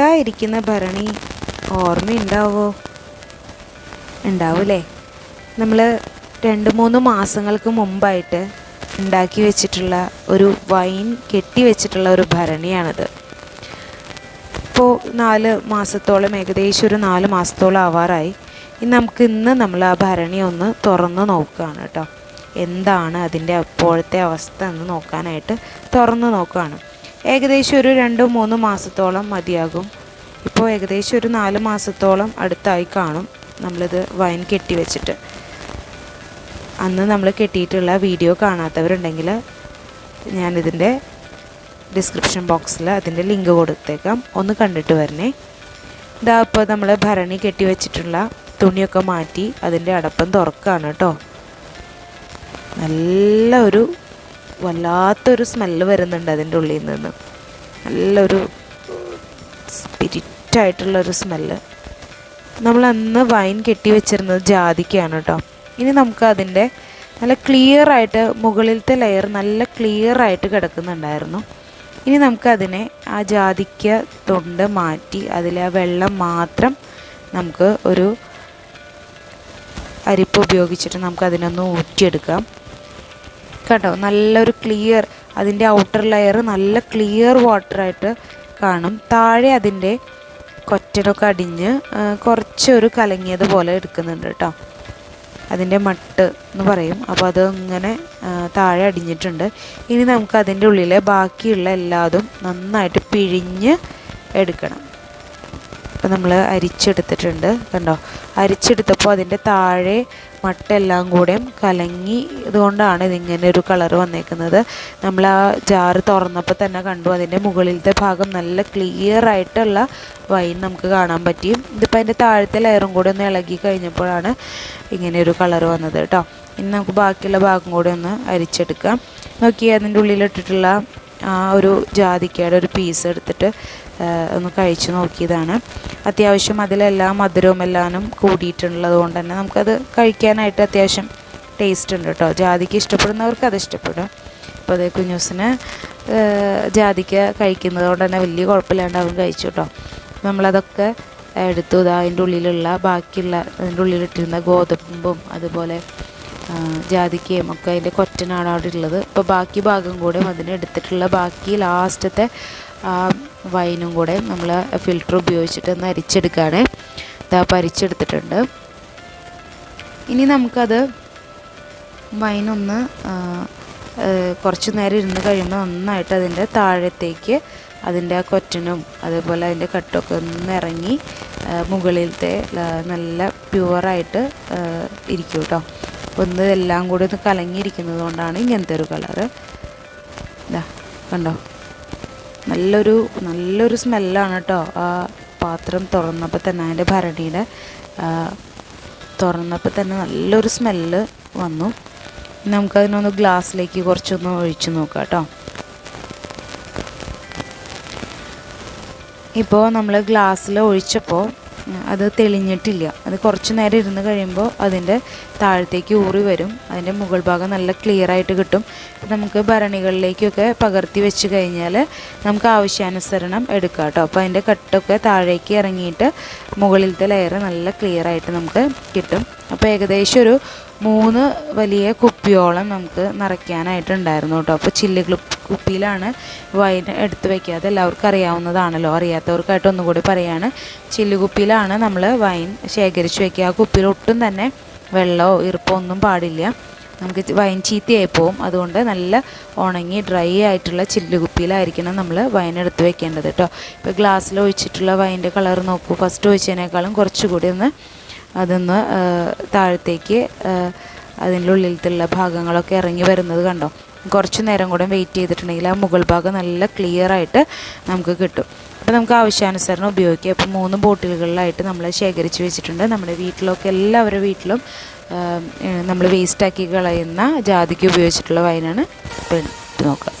ഇതാ ഇരിക്കുന്ന ഭരണി ഓർമ്മയുണ്ടാവോ? ഉണ്ടാവൂലേ. നമ്മൾ രണ്ട് മൂന്ന് മാസങ്ങൾക്ക് മുമ്പായിട്ട് ഉണ്ടാക്കി വെച്ചിട്ടുള്ള ഒരു വൈൻ കെട്ടി വെച്ചിട്ടുള്ള ഒരു ഭരണിയാണിത്. ഇപ്പോൾ നാല് മാസത്തോളം ഏകദേശം ഒരു നാല് മാസത്തോളം ആവാറായി. ഇനി നമുക്ക് ഇന്ന് നമ്മൾ ആ ഭരണി ഒന്ന് തുറന്ന് നോക്കുകയാണ് കേട്ടോ. എന്താണ് അതിന്റെ അപ്പോഴത്തെ അവസ്ഥ എന്ന് നോക്കാനായിട്ട് തുറന്ന് നോക്കുകയാണ്. ഏകദേശം ഒരു രണ്ട് മൂന്ന് മാസത്തോളം മതിയാകും. ഇപ്പോൾ ഏകദേശം ഒരു നാല് മാസത്തോളം അടുത്തായി കാണും നമ്മളിത് വൈൻ കെട്ടി വെച്ചിട്ട്. അന്ന് നമ്മൾ കെട്ടിയിട്ടുള്ള വീഡിയോ കാണാത്തവരുണ്ടെങ്കിൽ ഞാനിതിന്റെ ഡിസ്ക്രിപ്ഷൻ ബോക്സിൽ അതിന്റെ ലിങ്ക് കൊടുത്തേക്കാം. ഒന്ന് കണ്ടിട്ട് വരണേ. ഇതാ ഇപ്പോൾ നമ്മൾ ഭരണി കെട്ടി വെച്ചിട്ടുള്ള തുണിയൊക്കെ മാറ്റി അതിന്റെ അടപ്പം തുറക്കുകയാണ് കേട്ടോ. നല്ല ഒരു വല്ലാത്തൊരു സ്മെല്ല് വരുന്നുണ്ട് അതിന്റെ ഉള്ളിൽ നിന്ന്. നല്ലൊരു സ്പിരിറ്റായിട്ടുള്ളൊരു സ്മെല്ല്. നമ്മൾ അന്ന് വൈൻ കെട്ടി വെച്ചിരുന്നത് ജാതിക്കാണ് കേട്ടോ. ഇനി നമുക്ക് അതിന്റെ നല്ല ക്ലിയർ ആയിട്ട് മുകളിലത്തെ ലെയർ നല്ല ക്ലിയർ ആയിട്ട് കിടക്കുന്നുണ്ടായിരുന്നു. ഇനി നമുക്കതിനെ ആ ജാതിക്ക തൊണ്ട് മാറ്റി അതിലെ ആ വെള്ളം മാത്രം നമുക്ക് ഒരു അരിപ്പ് ഉപയോഗിച്ചിട്ട് നമുക്കതിനൊന്ന് ഊറ്റിയെടുക്കാം. കണ്ടോ നല്ലൊരു ക്ലിയർ അതിന്റെ ഔട്ടർ ലെയർ നല്ല ക്ലിയർ വാട്ടറായിട്ട് കാണും. താഴെ അതിന്റെ കൊറ്റനൊക്കെ അടിഞ്ഞ് കുറച്ചൊരു കലങ്ങിയതുപോലെ എടുക്കുന്നുണ്ട് കേട്ടോ. അതിന്റെ മട്ട് എന്ന് പറയും. അപ്പോൾ അത് ഇങ്ങനെ താഴെ അടിഞ്ഞിട്ടുണ്ട്. ഇനി നമുക്ക് അതിന്റെ ഉള്ളിലെ ബാക്കിയുള്ള എല്ലാതും നന്നായിട്ട് പിഴിഞ്ഞ് എടുക്കണം. നമ്മൾ അരിച്ചെടുത്തിട്ടുണ്ട്. കണ്ടോ? അരിച്ചെടുത്തപ്പോൾ അതിന്റെ താഴെ മട്ടെല്ലാം കൂടെയും കലങ്ങി ഇതുകൊണ്ടാണ് ഇതിങ്ങനെ ഒരു കളർ വന്നേക്കുന്നത്. നമ്മൾ ആ ജാറ് തുറന്നപ്പോൾ തന്നെ കണ്ടു അതിന്റെ മുകളിലത്തെ ഭാഗം നല്ല ക്ലിയർ ആയിട്ടുള്ള വൈൻ നമുക്ക് കാണാൻ പറ്റി. ഇതിപ്പോൾ അതിന്റെ താഴത്തെ ലെയറും കൂടെ ഒന്ന് ഇളകി കഴിഞ്ഞപ്പോഴാണ് ഇങ്ങനെ ഒരു കളർ വന്നത് കേട്ടോ. ഇനി നമുക്ക് ബാക്കിയുള്ള ഭാഗം കൂടെ ഒന്ന് അരിച്ചെടുക്കാം. നോക്കി അതിന്റെ ഉള്ളിലിട്ടിട്ടുള്ള ആ ഒരു ജാതിക്കയുടെ ഒരു പീസ് എടുത്തിട്ട് ഒന്ന് കഴിച്ചു നോക്കിയതാണ്. അത്യാവശ്യം അതിലെല്ലാം മധുരവും എല്ലാനും കൂടിയിട്ടുള്ളത് കൊണ്ട് തന്നെ നമുക്കത് കഴിക്കാനായിട്ട് അത്യാവശ്യം ടേസ്റ്റ് ഉണ്ട് കേട്ടോ ജാതിക്ക് ഇഷ്ടപ്പെടുന്നവർക്ക് അത് ഇഷ്ടപ്പെടും. അപ്പോൾ അതേ കുഞ്ഞൂസിന് ജാതിക്ക കഴിക്കുന്നത് കൊണ്ട് തന്നെ വലിയ കുഴപ്പമില്ലാണ്ട് അവൻ കഴിച്ചു കേട്ടോ നമ്മളതൊക്കെ എടുത്തു അതിന്റെ ഉള്ളിലുള്ള ബാക്കിയുള്ള അതിന്റെ ഉള്ളിലിട്ടിരുന്ന ഗോതമ്പും അതുപോലെ ജാതിക്കയും ഒക്കെ അതിന്റെ കൊറ്റനാണ് അവിടെ ഉള്ളത്. ഇപ്പോൾ ബാക്കി ഭാഗം കൂടെ അതിന് എടുത്തിട്ടുള്ള ബാക്കി ലാസ്റ്റത്തെ ആ വൈനും കൂടെ നമ്മൾ ഫിൽറ്റർ ഉപയോഗിച്ചിട്ട് ഒന്ന് അരിച്ചെടുക്കുകയാണ് ഇതാ പരിച്ചെടുത്തിട്ടുണ്ട്. ഇനി നമുക്കത് വൈനൊന്ന് കുറച്ച് നേരം ഇരുന്ന് കഴിയുമ്പോൾ നന്നായിട്ട് അതിന്റെ താഴത്തേക്ക് അതിന്റെ ആ കൊറ്റനും അതേപോലെ അതിന്റെ കട്ടൊക്കെ ഒന്ന് ഇറങ്ങി മുകളിലത്തെ നല്ല പ്യുവറായിട്ട് ഇരിക്കും കേട്ടോ ഒന്ന് എല്ലാം കൂടി ഒന്ന് കലങ്ങിയിരിക്കുന്നത് കൊണ്ടാണ് ഇങ്ങനത്തെ ഒരു കളറ് ഇതാ കണ്ടോ? നല്ലൊരു നല്ലൊരു സ്മെല്ലാണ് കേട്ടോ ആ പാത്രം തുറന്നപ്പോൾ തന്നെ അതിന്റെ ഭരണിയുടെ തുറന്നപ്പോൾ തന്നെ നല്ലൊരു സ്മെല്ല് വന്നു. നമുക്കതിനൊന്ന് ഗ്ലാസ്സിലേക്ക് കുറച്ചൊന്ന് ഒഴിച്ച് നോക്കാം കേട്ടോ ഇപ്പോൾ നമ്മൾ ഗ്ലാസ്സിൽ ഒഴിച്ചപ്പോൾ അത് തെളിഞ്ഞിട്ടില്ല. അത് കുറച്ച് നേരം ഇരുന്ന് കഴിയുമ്പോൾ അതിന്റെ താഴത്തേക്ക് ഊറി വരും. അതിന്റെ മുകൾ ഭാഗം നല്ല ക്ലിയർ ആയിട്ട് കിട്ടും. നമുക്ക് ഭരണികളിലേക്കൊക്കെ പകർത്തി വെച്ച് കഴിഞ്ഞാൽ നമുക്ക് ആവശ്യാനുസരണം എടുക്കാം കേട്ടോ. അപ്പോൾ അതിന്റെ കട്ടൊക്കെ താഴേക്ക് ഇറങ്ങിയിട്ട് മുകളിലത്തെ ലെയർ നല്ല ക്ലിയർ ആയിട്ട് നമുക്ക് കിട്ടും. അപ്പോൾ ഏകദേശം ഒരു മൂന്ന് വലിയ കുപ്പിയോളം നമുക്ക് നിറയ്ക്കാനായിട്ടുണ്ടായിരുന്നു കേട്ടോ. അപ്പോൾ ചില്ല് കുപ്പിയിലാണ് വൈൻ എടുത്ത് വയ്ക്കാതെ എല്ലാവർക്കും അറിയാവുന്നതാണല്ലോ. അറിയാത്തവർക്കായിട്ട് ഒന്നും കൂടി പറയാണ്. ചില്ല് കുപ്പിയിലാണ് നമ്മൾ വൈൻ ശേഖരിച്ച് വയ്ക്കുക ആ കുപ്പിയിൽ ഒട്ടും തന്നെ വെള്ളമോ ഈർപ്പമോ ഒന്നും പാടില്ല. നമുക്ക് വൈൻ ചീത്തയായി പോവും. അതുകൊണ്ട് നല്ല ഉണങ്ങി ഡ്രൈ ആയിട്ടുള്ള ചില്ല് കുപ്പിയിലായിരിക്കണം നമ്മൾ വൈൻ എടുത്ത് വെക്കേണ്ടത് കേട്ടോ. ഇപ്പോൾ ഗ്ലാസ്സിൽ ഒഴിച്ചിട്ടുള്ള വൈന്റെ കളർ നോക്കൂ. ഫസ്റ്റ് ഒഴിച്ചതിനേക്കാളും കുറച്ചുകൂടി ഒന്ന് അതൊന്ന് താഴത്തേക്ക് അതിന്റെ ഉള്ളിലത്തുള്ള ഭാഗങ്ങളൊക്കെ ഇറങ്ങി വരുന്നത് കണ്ടോ? കുറച്ച് നേരം കൂടെ വെയിറ്റ് ചെയ്തിട്ടുണ്ടെങ്കിൽ ആ മുകൾ ഭാഗം നല്ല ക്ലിയർ ആയിട്ട് നമുക്ക് കിട്ടും. അപ്പോൾ നമുക്ക് ആവശ്യാനുസരണം ഉപയോഗിക്കാം. അപ്പോൾ മൂന്ന് ബോട്ടിലുകളിലായിട്ട് നമ്മൾ ശേഖരിച്ച് വെച്ചിട്ടുണ്ട്. നമ്മുടെ വീട്ടിലൊക്കെ എല്ലാവരുടെ വീട്ടിലും നമ്മൾ വേസ്റ്റാക്കി കളയുന്ന ജാതിക്ക് ഉപയോഗിച്ചിട്ടുള്ള വൈനാണ് ഇപ്പോൾ ഇട്ട് നോക്കാം.